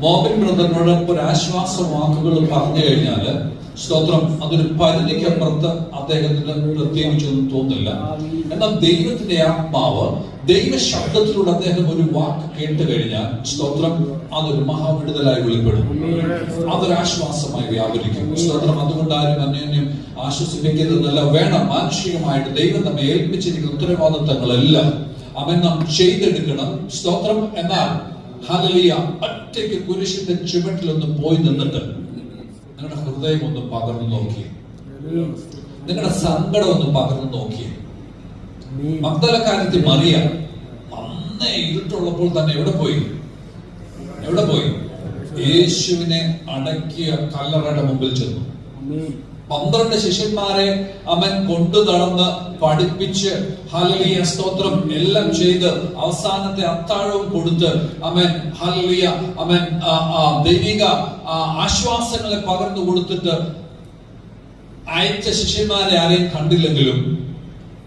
മോബിൻ ബ്രദറിനോട് ഒരു ആശ്വാസ വാക്കുകൾ പറഞ്ഞു കഴിഞ്ഞാൽ സ്തോത്രം അതൊരു പരിധിക്കപ്പുറത്ത് അദ്ദേഹത്തിന് പ്രത്യേകിച്ചൊന്നും തോന്നില്ല എന്നാൽ ദൈവത്തിന്റെ ആത്മാവ് ദൈവ ശബ്ദത്തിലൂടെ അദ്ദേഹം ഒരു വാക്ക് കേട്ട് കഴിഞ്ഞാൽ സ്തോത്രം അതൊരു മഹാവിടുതലായി വെളിപ്പെടും. അതൊരു ആശ്വാസമായി വ്യാപരിക്കും. സ്തോത്രം അതുകൊണ്ട് ആരും അന്യോന്യം ആശ്വസിപ്പിക്കുന്നതല്ല വേണം മാനുഷികമായിട്ട് ദൈവം നമ്മെ ഏൽപ്പിച്ചിരിക്കുന്ന ഉത്തരവാദിത്തങ്ങളെല്ലാം അവൻ നാം ചെയ്തെടുക്കണം. സ്തോത്രം എന്നാൽ ഹലലിയ ഒറ്റയ്ക്ക് കുരിശിന്റെ ചുവട്ടിലൊന്ന് പോയി നിന്നിട്ട് നിങ്ങളുടെ ഹൃദയം ഒന്ന് പകർന്നു നോക്കി നിങ്ങളുടെ സങ്കടം ഒന്ന് പകർന്നു നോക്കി മക്തലക്കാരത്തിൽ മറിയ. നന്നേ ഇരുട്ടുള്ളപ്പോൾ തന്നെ എവിടെ പോയി? എവിടെ പോയി? യേശുവിനെ അടക്കിയ കല്ലറയുടെ മുമ്പിൽ ചെന്നു. പന്ത്രണ്ട് ശിഷ്യന്മാരെ അവൻ കൊണ്ടു നടന്ന് പഠിപ്പിച്ച് ഹലിയ സ്തോത്രം എല്ലാം ചെയ്ത് അവസാനത്തെ അത്താഴവും കൊടുത്ത് അവൻ ഹലിയ അവൻ ദൈവിക ആശ്വാസങ്ങളെ പകർന്നു കൊടുത്തിട്ട് അയച്ച ശിഷ്യന്മാരെ ആരെയും കണ്ടില്ലെങ്കിലും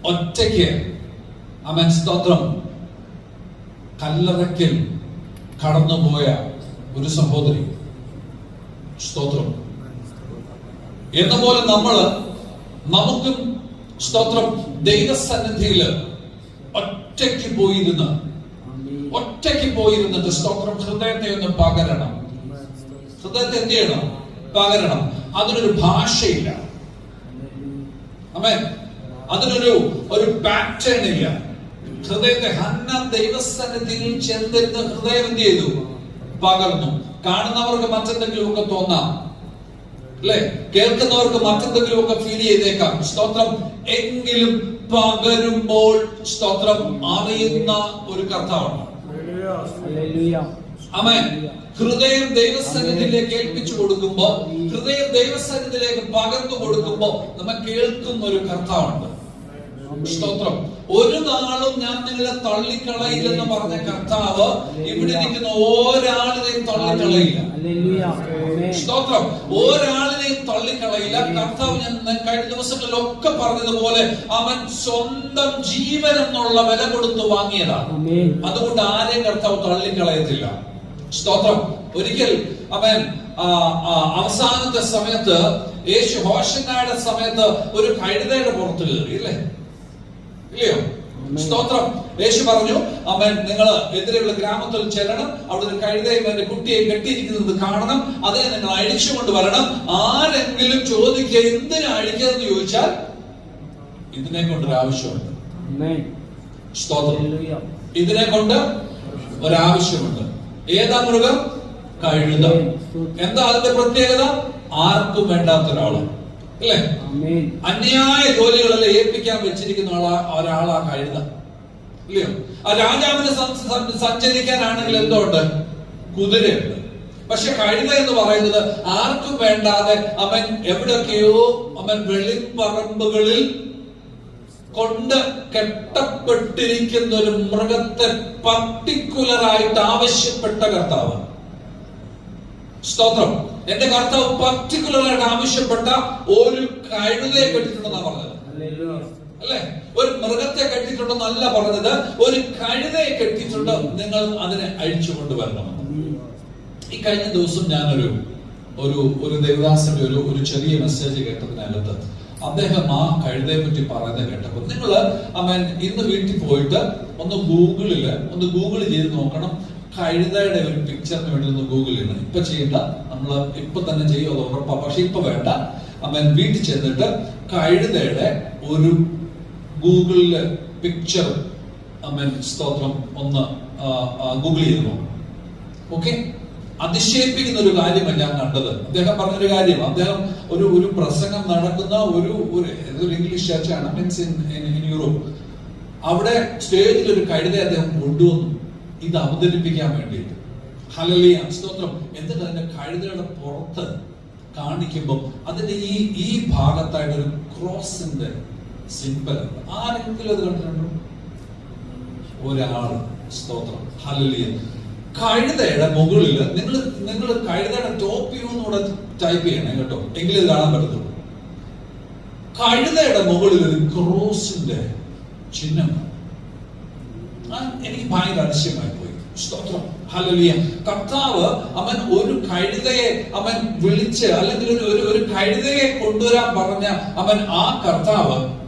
ഒറ്റയ്ക്ക് അവൻ സ്തോത്രം കല്ലറയ്ക്കൽ കടന്നുപോയ ഒരു സഹോദരി. സ്തോത്രം. എന്ന പോലെ നമ്മൾ നമുക്കും സ്തോത്രം ദൈവസന്നിധിയിൽ ഒറ്റയ്ക്ക് പോയിരുന്ന് ഒറ്റയ്ക്ക് പോയിരുന്നിട്ട് സ്തോത്രം ഹൃദയത്തെ ഒന്ന് പകരണം. ഹൃദയത്തെ എന്ത് ചെയ്യണം? പകരണം. അതിനൊരു ഭാഷയില്ല. അമ്മേ അതിനൊരു ഒരു പാറ്റേൺ ഇല്ല. ഹൃദയത്തെ ഹന്ന ദൈവസന്നിധിയിൽ ചെന്നിരുന്ന ഹൃദയം എന്ത് ചെയ്തു? പകർന്നു. കാണുന്നവർക്ക് മറ്റെന്തെങ്കിലും ഒക്കെ തോന്നാം. അല്ലെ? കേൾക്കുന്നവർക്ക് മറ്റെന്തെങ്കിലും ഒക്കെ ഫീൽ ചെയ്തേക്കാം. സ്തോത്രം. എങ്കിലും പകരുമ്പോൾ സ്തോത്രം അറിയുന്ന ഒരു കർത്താവാണ്. അമേൻ ഹൃദയം ദൈവസന്നിധിയിലേക്ക് ഏൽപ്പിച്ചു കൊടുക്കുമ്പോ ഹൃദയം ദൈവസന്നിധിയിലേക്ക് പകർന്നു കൊടുക്കുമ്പോ നമ്മൾ കേൾക്കുന്ന ഒരു കർത്താവുണ്ട്. സ്തോത്രം. ഒരു നാളും ഞാൻ നിങ്ങളെ തള്ളിക്കളയില്ലെന്ന് പറഞ്ഞ കർത്താവ് ഇവിടെ നിൽക്കുന്ന ഒരാളിനെയും തള്ളിക്കളയില്ല. സ്തോത്രം. ഒരാളിനെയും തള്ളിക്കളയില്ല. കർത്താവ് ഞാൻ കഴിഞ്ഞ ദിവസങ്ങളിലൊക്കെ പറഞ്ഞതുപോലെ അവൻ സ്വന്തം ജീവൻ എന്നുള്ള വില കൊടുത്തു വാങ്ങിയതാണ്. അതുകൊണ്ട് ആരെയും കർത്താവ് തള്ളിക്കളയത്തില്ല. സ്തോത്രം. ഒരിക്കൽ അവൻ അവസാനത്തെ സമയത്ത് യേശു ഹോഷനായുടെ സമയത്ത് ഒരു കഴുതയുടെ പുറത്ത് കയറി അല്ലേ? ഇല്ലയോ സ്തോത്രം. യേശു പറഞ്ഞു അവൻ നിങ്ങൾ എതിരെയുള്ള ഗ്രാമത്തിൽ ചെല്ലണം. അവിടെ ഒരു കഴുതയും എന്റെ കുട്ടിയെ കെട്ടിയിരിക്കുന്നത് കാണണം. അതേ നിങ്ങൾ അഴിച്ചുകൊണ്ട് വരണം. ആരെങ്കിലും ചോദിക്കുക എന്തിനാ അഴിക്കുന്നതെന്ന് ചോദിച്ചാൽ ഇതിനെ കൊണ്ടൊരു ആവശ്യമുണ്ട്. സ്തോത്രം. ഇതിനെ കൊണ്ട് ഒരാവശ്യമുണ്ട് ഏതാ മൃഗം? കഴുത. എന്താ അതിന്റെ പ്രത്യേകത? ആർക്കും വേണ്ടാത്ത ഒരാൾ അല്ലേ അന്യായ ജോലികളെല്ലാം ഏൽപ്പിക്കാൻ വെച്ചിരിക്കുന്ന ആളാ ഒരാളാ കഴുത. ഇല്ലയോ? ആ രാജാവിന് സഞ്ചരിക്കാനാണെങ്കിൽ എന്തുണ്ട്? കുതിരയുണ്ട്. പക്ഷെ കഴുത എന്ന് പറയുന്നത് ആർക്കും വേണ്ടാതെ അവൻ എവിടെയൊക്കെയോ അവൻ വെളിപ്പറമ്പുകളിൽ കൊണ്ട് കെട്ടപ്പെട്ടിരിക്കുന്ന ഒരു മൃഗത്തെ പർട്ടിക്കുലറായിട്ട് ആവശ്യപ്പെട്ട കർത്താവ് സ്തോത്രം. എന്റെ കർത്താവ് പർട്ടിക്കുലർ ആയിട്ട് ആവശ്യപ്പെട്ട ഒരു കഴുതയെ കെട്ടിട്ടുണ്ടെന്നാ പറഞ്ഞത്. അല്ലെ? ഒരു മൃഗത്തെ കെട്ടിട്ടുണ്ടെന്നല്ല പറഞ്ഞത്. ഒരു കഴുതയെ കെട്ടിട്ടുണ്ട് നിങ്ങൾ അതിനെ അഴിച്ചു കൊണ്ടുവരണം. ഈ കഴിഞ്ഞ ദിവസം ഞാനൊരു ഒരു ഒരു ദേവദാസന്റെ ഒരു ഒരു ചെറിയ മെസ്സേജ് കേട്ടതിനകത്ത് അദ്ദേഹം ആ കഴുതയെ പറ്റി പറയുന്നത് കേട്ടപ്പോൾ നിങ്ങൾ അമ്മ ഇന്ന് വീട്ടിൽ പോയിട്ട് ഒന്ന് ഗൂഗിളിൽ ഒന്ന് ഗൂഗിൾ ചെയ്ത് നോക്കണം. കഴുതയുടെ ഒരു പിക്ചറിന് വേണ്ടി ഒന്ന് ഗൂഗിൾ ചെയ്യണം ഇപ്പൊ ചെയ്യണ്ട. നമ്മൾ ഇപ്പൊ തന്നെ ചെയ്യുമോ ഉറപ്പാ. പക്ഷെ ഇപ്പൊ വേണ്ട. അവൻ വീട്ടിൽ ചെന്നിട്ട് കഴുതയുടെ ഒരു ഗൂഗിളിൽ പിക്ചർ അമ്മൻ സ്തോത്രം ഒന്ന് ഗൂഗിൾ ചെയ്തു ഓക്കെ അതിശയിപ്പിക്കുന്ന ഒരു കാര്യമാണ് ഞാൻ കണ്ടത്. അദ്ദേഹം പറഞ്ഞൊരു കാര്യം. അദ്ദേഹം ഒരു ഒരു പ്രസംഗം നടക്കുന്ന ഒരു ഒരു ഇംഗ്ലീഷ് ചർച്ചാണ് മീൻസ് ഇൻ യൂറോപ്പ് അവിടെ സ്റ്റേജിൽ ഒരു കഴുത അദ്ദേഹം കൊണ്ടുവന്നു. ഇത് അവതരിപ്പിക്കാൻ വേണ്ടിയിട്ട്. ഹലലിയ സ്തോത്രം. എന്നിട്ട് അതിന്റെ കഴുതയുടെ പുറത്ത് കാണിക്കുമ്പോൾ അതിന്റെ ഈ ഈ ഭാഗത്തായിട്ട് ഒരു ക്രോസിന്റെ സിമ്പൽ ആരെങ്കിലും അത് കണ്ടിട്ടുണ്ടോ? ഒരാൾ സ്തോത്രം. ഹലലിയ കഴുതയുടെ മുകളിൽ നിങ്ങൾ നിങ്ങൾ കഴുതയുടെ ടോപ്പ് വ്യൂ കൂടെ ടൈപ്പ് ചെയ്യണം കേട്ടോ. എങ്കിലും ഇത് കാണാൻ പറ്റത്തുള്ളൂ. കഴുതയുടെ മുകളിൽ ഒരു ക്രോസിന്റെ ചിഹ്നം ആ, എനിക്ക് ഭയങ്കര അതിശയമായി പോയി. സ്തോത്രം. ഹല്ലേലൂയ കർത്താവ് അവൻ ഒരു കഴുതയെ അവൻ വിളിച്ച് അല്ലെങ്കിൽ ഒരു ഒരു ഒരു കഴുതയെ കൊണ്ടുവരാൻ പറഞ്ഞ അവൻ ആ കർത്താവ്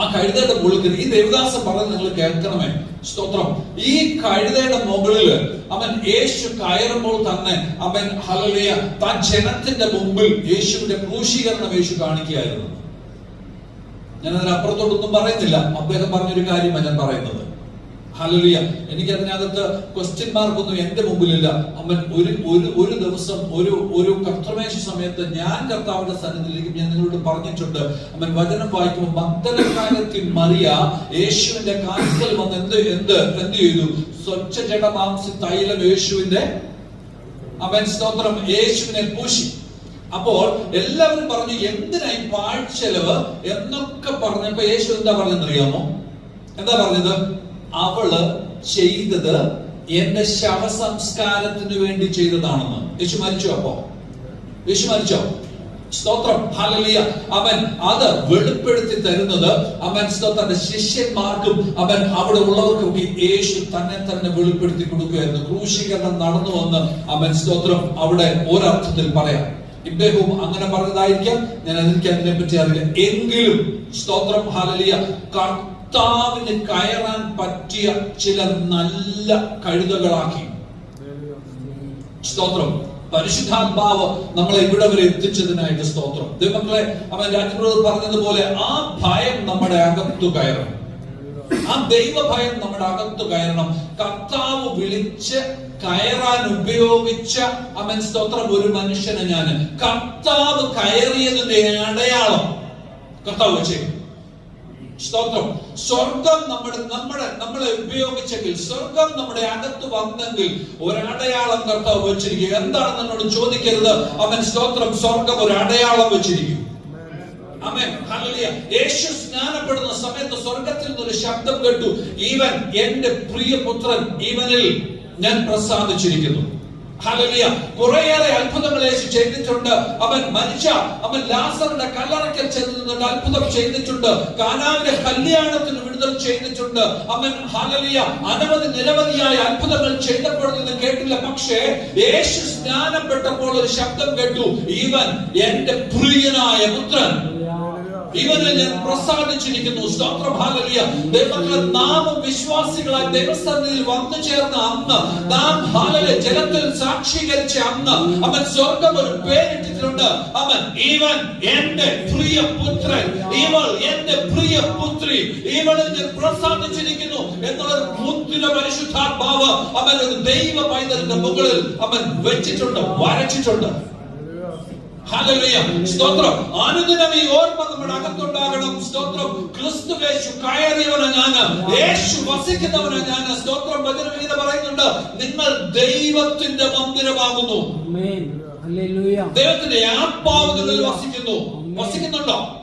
ആ കഴുതയുടെ മുകളിൽ ഈ ദേവദാസം പറഞ്ഞ് നിങ്ങൾ കേൾക്കണമേ. സ്തോത്രം. ഈ കഴുതയുടെ മുകളിൽ അവൻ യേശു കയറുമ്പോൾ തന്നെ അവൻ ഹലലിയ താൻ ജനത്തിന്റെ മുമ്പിൽ യേശുവിന്റെ ക്രൂശീകരണം യേശു കാണിക്കുകയായിരുന്നു. ഞാൻ അതിനപ്പുറത്തോട്ടൊന്നും പറയുന്നില്ല. അദ്ദേഹം പറഞ്ഞൊരു കാര്യമാണ് ഞാൻ പറയുന്നത്. ഹലലിയ എനിക്ക് അതിനകത്ത് ക്വസ്റ്റ്യൻ മാർക്ക് ഒന്നും എന്റെ മുമ്പിലില്ല. അമ്മൻ ഒരു ഒരു ഒരു ദിവസം ഒരു ഒരു കർത്തമേശ സമയത്ത് ഞാൻ കർത്താവിന്റെ സന്നിധിയിലേക്ക് ഞാൻ നിങ്ങളോട് പറഞ്ഞിട്ടുണ്ട്. അമ്മൻ വചനം വായിക്കുമ്പോൾ മഗ്ദലക്കാരത്തിൽ മറിയ യേശുവിന്റെ കാര്യത്തിൽ വന്ന് എന്ത് എന്ത് എന്ത് ചെയ്തു? സ്വച്ഛ ജഡമാംസി തൈലം യേശുവിന്റെ അമ്മൻ സ്തോത്രം യേശുവിനെ പൂശി. അപ്പോൾ എല്ലാവരും പറഞ്ഞു എന്തിനായി പാഴ്ചെലവ്? എന്നൊക്കെ പറഞ്ഞപ്പോ യേശു എന്താ പറഞ്ഞെന്നറിയാമോ എന്താ പറഞ്ഞത്? അവൾ ചെയ്തത് എന്റെ ശവസംസ്കാരത്തിന് വേണ്ടി ചെയ്തതാണെന്ന്. യേശു മരിച്ചു അപ്പോ? യേശു മരിച്ചോ? സ്തോത്രം. ഹല്ലേലൂയ. അവൻ അത് വെളിപ്പെടുത്തി തരുന്നത് അവൻ സ്തോത്രന്റെ ശിഷ്യന്മാർക്കും അവൻ അവിടെ ഉള്ളവർക്കും യേശു തന്നെ തന്നെ വെളിപ്പെടുത്തി കൊടുക്കുകയായിരുന്നു. ക്രൂശീകരണം നടന്നു വന്ന് അവൻ സ്തോത്രം അവിടെ ഒരർത്ഥത്തിൽ പറയാം. ഇദ്ദേഹവും അങ്ങനെ പറഞ്ഞതായിരിക്കാം. ഞാൻ എനിക്ക് അതിനെ പറ്റി അറിയില്ല. എങ്കിലും സ്തോത്രം ഹാലലിയ കർത്താവിന് കയറാൻ പറ്റിയ ചില നല്ല കഴുതകളാക്കി. സ്തോത്രം. പരിശുദ്ധാത്മാവ് നമ്മളെ ഇവിടെ വരെ എത്തിച്ചതിനായിട്ട് സ്തോത്രം. ദൈവങ്ങളെ അവൻ രാജ്യപ്രഭു പറഞ്ഞതുപോലെ ആ ഭയം നമ്മുടെ അകത്തു കയറണം. ആ ദൈവഭയം നമ്മുടെ അകത്തു കയറണം. കർത്താവ് വിളിച്ച് കയറാൻ ഉപയോഗിച്ച അവൻ സ്തോത്രം ഒരു മനുഷ്യനെ ഞാൻ കർത്താവ് കയറിയതിന്റെ അടയാളം കർത്താവ് വെച്ചേക്കും സ്തോത്രം. സ്വർഗം നമ്മൾ നമ്മുടെ നമ്മളെ ഉപയോഗിച്ചെങ്കിൽ സ്വർഗം നമ്മുടെ അകത്ത് വന്നെങ്കിൽ ഒരടയാളം കർത്താവ് വെച്ചിരിക്കുക എന്താണ് എന്നോട് ചോദിക്കരുത്? അവൻ സ്തോത്രം സ്വർഗം ഒരു അടയാളം വെച്ചിരിക്കും. ഹല്ലേലൂയ. യേശു സ്നാനപ്പെടുന്ന സമയത്ത് സ്വർഗത്തിൽ നിന്നൊരു ശബ്ദം കേട്ടു. ഈവൻ എന്റെ പ്രിയപുത്രൻ ഇവനിൽ ഞാൻ പ്രസാദിച്ചിരിക്കുന്നു. കുറേയേറെ അത്ഭുതങ്ങൾ യേശു ചെയ്തിട്ടുണ്ട്. അവൻ മനുഷ്യ അവൻ ലാസറിന്റെ കല്ലറയ്ക്കൽ ചെന്നിട്ടുണ്ട് അത്ഭുതം ചെയ്തിട്ടുണ്ട്. കാനാവിന്റെ കല്യാണത്തിന് വിടുതൽ ചെയ്തിട്ടുണ്ട്. അവൻ ഹല്ലേലൂയ അനവധി നിരവധിയായ അത്ഭുതങ്ങൾ ചെയ്തപ്പെടുന്നത് കേട്ടില്ല. പക്ഷേ യേശു സ്നാനപ്പെട്ടപ്പോൾ ഒരു ശബ്ദം കേട്ടു. ഇവൻ എന്റെ പ്രിയനായ പുത്രൻ. ഇവനിൽ ഞാൻ പ്രസാദിച്ചിരിക്കുന്നു. സ്തോത്രഭാഗലിയ ദൈവങ്ങളെ നാം വിശ്വാസികളായി ദൈവസ്ഥാനത്തിൽ വന്നു ചേർന്ന അന്ന് നാം ഹാലലെ ജലത്തിൽ സാക്ഷീകരിച്ച അന്ന് അവൻ സ്വർഗം ഒരു പേരിട്ടിട്ടുണ്ട്. അവൻ ഇവൻ എന്റെ പ്രിയ പുത്രൻ ഇവൾ എന്റെ പ്രിയ പുത്രി ഇവളിൽ ഞാൻ പ്രസാദിച്ചിരിക്കുന്നു എന്നുള്ള മുത്തിന പരിശുദ്ധാത്മാവ് അവൻ ഒരു ദൈവ പൈതലിന്റെ മുകളിൽ അവൻ വെച്ചിട്ടുണ്ട് വരച്ചിട്ടുണ്ട്. സ്തോത്രം. അനുദിനം ഈ ഓർമ്മ നമ്മുടെ അകത്തുണ്ടാകണം. സ്തോത്രം. ക്രിസ്തു യേശു കയറിയവന ഞാൻ യേശു വസിക്കുന്നവന ഞാൻ സ്തോത്രം. ഇങ്ങനെ പറയുന്നുണ്ട്. നിങ്ങൾ ദൈവത്തിന്റെ മന്ദിരമാകുന്നു. ദൈവത്തിന്റെ ആത്മാവ് നിങ്ങളിൽ വസിക്കുന്നു വസിക്കുന്നുണ്ടോ?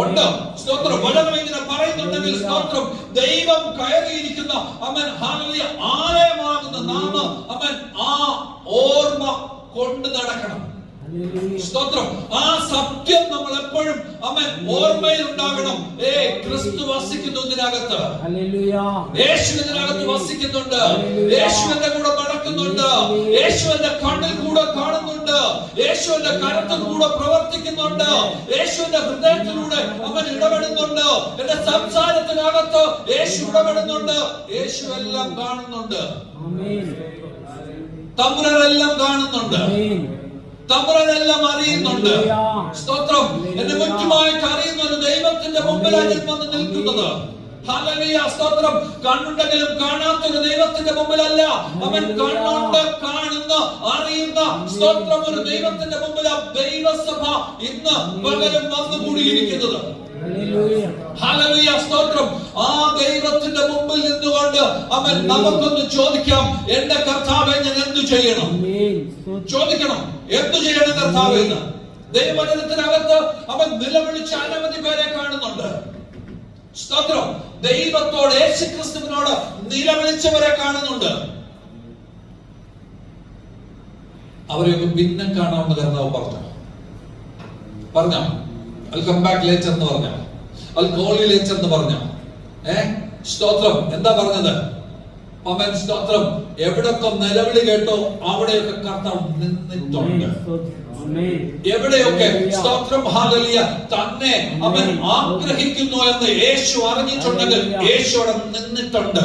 ഉണ്ട്. സ്തോത്രം. വചനം ഇങ്ങനെ പറയുന്നുണ്ടെങ്കിൽ സ്തോത്രം. ദൈവം കയറിയിരിക്കുന്ന അവൻ ആലയമാകുന്ന നാമ അവൻ ആ ഓർമ്മ കൊണ്ട് നടക്കണം. സ്തോത്രം. ആ സത്യം നമ്മൾ എപ്പോഴും അവൻ ഓർമ്മയിൽ ഉണ്ടാകണം ഏ ക്രിസ്തു വസിക്കുന്നു ഇതിനകത്ത്. യേശു ഇതിനകത്ത് വസിക്കുന്നുണ്ട്. യേശുവിന്റെ കൂടെ നടക്കുന്നുണ്ട്. യേശുവിന്റെ കണ്ണിൽ കൂടെ കാണുന്നുണ്ട്. യേശുവിന്റെ കരത്തിൽ കൂടെ പ്രവർത്തിക്കുന്നുണ്ട്. യേശുവിന്റെ ഹൃദയത്തിലൂടെ അവൻ ഇടപെടുന്നുണ്ട്. എന്റെ സംസാരത്തിനകത്ത് യേശു ഇടപെടുന്നുണ്ട്. യേശു എല്ലാം കാണുന്നുണ്ട്. തമ്പുരനെല്ലാം കാണുന്നുണ്ട്. തമ്പുരനെല്ലാം അറിയുന്നുണ്ട്. സ്തോത്രം. എന്നെ മുറ്റുമായിട്ട് അറിയുന്ന ഒരു ദൈവത്തിന്റെ മുമ്പിലാണ് ഞാൻ വന്ന് നിൽക്കുന്നത്. സ്തോത്രം. കണ്ണുണ്ടെങ്കിലും കാണാത്ത ഒരു ദൈവത്തിന്റെ മുമ്പിലല്ല. അവൻ കണ്ണുണ്ട് കാണുന്ന അറിയുന്ന. സ്തോത്രം ഒരു ദൈവത്തിന്റെ മുമ്പില ആ ദൈവസഭ ഇന്ന് പകരം വന്നുകൂടിയിരിക്കുന്നത്. സ്തോത്രം. ആ ദൈവത്തിന്റെ മുമ്പിൽ നിന്നുകൊണ്ട് അവൻ നമുക്കൊന്ന് ചോദിക്കാം എന്റെ കർത്താവെ ഞാൻ എന്തു ചെയ്യണം? ചോദിക്കണം. എന്തു ചെയ്യണം കർത്താവ് എന്ന്? ദൈവവചനത്തിനകത്ത് അവൻ നിലവിളിച്ച അനവധി പേരെ കാണുന്നുണ്ട്. സ്തോത്രം. ദൈവത്തോട് യേശുക്രിസ്തുവിനോട് നിലവിളിച്ചവരെ കാണുന്നുണ്ട്. അവരെയൊക്കെ പിന്നെ കാണാമെന്ന് കർത്താവ് പറഞ്ഞു. പറഞ്ഞ? അൽ എന്ന് പറഞ്ഞോ? അൽ കോളി എന്ന് പറഞ്ഞു? ഏ? സ്തോത്രം. എന്താ പറഞ്ഞത്? അവൻ സ്തോത്രം. എവിടൊക്കെ നിലവിളി കേട്ടോ അവിടെയൊക്കെ കർത്താവ് നിന്നിട്ടുണ്ട്. എവിടെയൊക്കെ. സ്തോത്രം ഹാലലിയ തന്നെ അവൻ ആഗ്രഹിക്കുന്നു എന്ന് യേശു അറിഞ്ഞിട്ടുണ്ടെങ്കിൽ. യേശു അവിടെ നിന്നിട്ടുണ്ട്.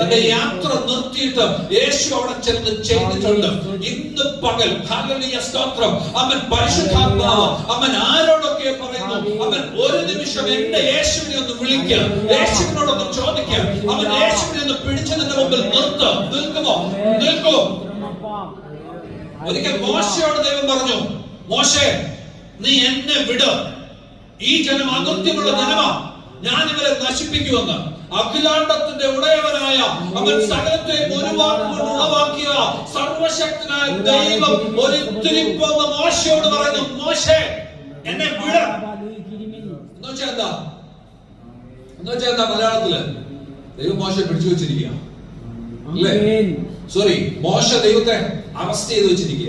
തന്റെ യാത്ര നിർത്തിയിട്ട് യേശു അവിടെ ചെന്ന് ചെയ്തിട്ടുണ്ട്. ഇന്ന് പകൽ ഹാലലിയ സ്തോത്രം. അവൻ പരിശുദ്ധാത്മാവ്. അവൻ ആരോടൊക്കെ പറയുന്നു? അവൻ ഒരു നിമിഷം എന്റെ യേശുവിനെ ഒന്ന് വിളിക്കുക. യേശുവിനോടൊന്ന് ചോദിക്കുക. അവൻ യേശുവിനെ ഒന്ന് പിടിച്ചതിന്റെ മുമ്പിൽ നിർത്ത്. നിൽക്കുമോ? നിൽക്കൂ ഒരിക്കൽ മോശയോട് ദൈവം പറഞ്ഞു മോശെ നീ എന്നെ വിട്. ഈ ജനം അകൃത്യമുള്ള ജനമാ. ഞാൻ ഇവരെ നശിപ്പിക്കുമെന്ന്. അഖിലാണ്ടത്തിന്റെ ഉടയവനായ അവൻ സകലത്തെ ഒരു ഉളവാക്കിയ സർവശക്തനായ ദൈവം ഒരു മോശയോട് പറഞ്ഞു മോശെ എന്നെ വിട്. എന്താ? എന്ന് വെച്ചാ എന്താ മലയാളത്തിൽ? ദൈവം മോശെ പിടിച്ചു വെച്ചിരിക്കുക അല്ലേ? സോറി മോശ ദൈവത്തെ അറസ്റ്റ് ചെയ്ത് വെച്ചിരിക്കുക